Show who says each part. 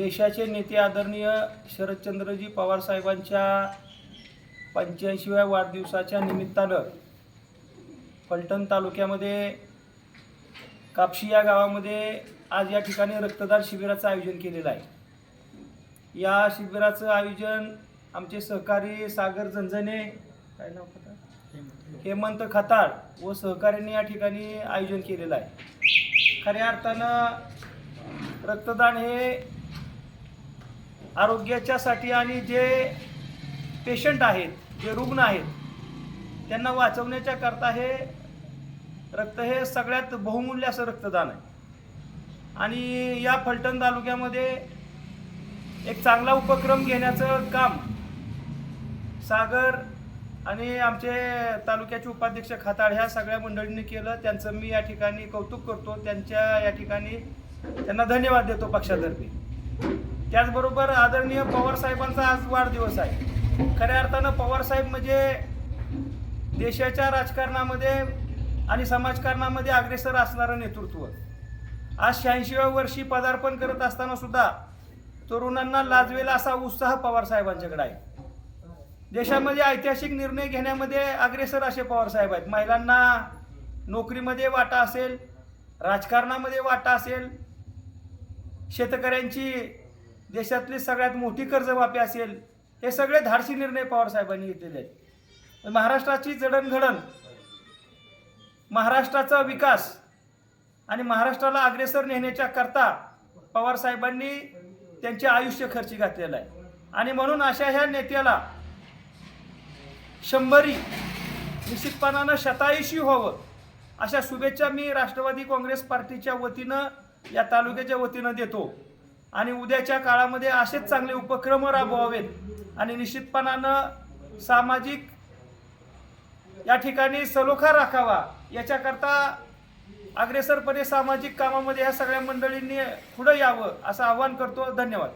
Speaker 1: देशाचे नेते आदरणीय शरदचंद्रजी पवार साहेबांच्या पंच्याऐंशीव्या वाढदिवसाच्या निमित्तानं फलटण तालुक्यामध्ये कापशी या गावामध्ये आज या ठिकाणी रक्तदान शिबिराचं आयोजन केलेलं आहे या शिबिराचं आयोजन आमचे सहकारी सागर झंझने काय नाव होतं? हेमंत खताळ व सहकार्यांनी या ठिकाणी आयोजन केलेलं आहे खऱ्या अर्थानं रक्तदान हे आरोग्याच्यासाठी आणि जे पेशंट आहेत जे रुग्ण आहेत त्यांना वाचवण्याच्या करता हे रक्त हे सगळ्यात बहुमूल्य असं रक्तदान आहे. आणि या फलटण तालुक्यामध्ये एक चांगला उपक्रम घेण्याचं काम सागर आणि आमचे तालुक्याचे उपाध्यक्ष खाताळ ह्या सगळ्या मंडळींनी केलं. त्यांचं मी या ठिकाणी कौतुक करतो. त्यांच्या या ठिकाणी त्यांना धन्यवाद देतो पक्षातर्फे. त्याचबरोबर आदरणीय पवार साहेबांचा आज वाढदिवस आहे. खऱ्या अर्थानं पवार साहेब म्हणजे देशाच्या राजकारणामध्ये आणि समाजकारणामध्ये अग्रेसर असणारं नेतृत्व. आज शहाऐंशीव्या वर्षी पदार्पण करत असताना सुद्धा तरुणांना लाजवेला असा उत्साह पवारसाहेबांच्याकडे आहे. देशामध्ये ऐतिहासिक निर्णय घेण्यामध्ये अग्रेसर असे पवार साहेब आहेत. महिलांना नोकरीमध्ये वाटा असेल राजकारणामध्ये वाटा असेल शेतकऱ्यांची देशातली सगळ्यात मोठी कर्जमाफी असेल हे सगळे धाडसी निर्णय पवार साहेबांनी घेतलेले आहेत. महाराष्ट्राची जडणघडण महाराष्ट्राचा विकास आणि महाराष्ट्राला अग्रेसर नेण्याच्या करता पवार साहेबांनी त्यांचे आयुष्य खर्ची घातलेलं आहे. आणि म्हणून अशा ह्या नेत्याला शंभरी निश्चितपणानं शतायुषी व्हावं अशा शुभेच्छा मी राष्ट्रवादी काँग्रेस पार्टीच्या वतीनं या तालुक्याच्या वतीनं देतो. आणि उद्याच्या काळामध्ये असेच चांगले उपक्रम राबवावेत. आणि निश्चितपणानं सामाजिक या ठिकाणी सलोखा राखावा याच्याकरता अग्रेसरपणे सामाजिक कामामध्ये या सगळ्या मंडळींनी पुढं यावं असं आवाहन करतो. धन्यवाद.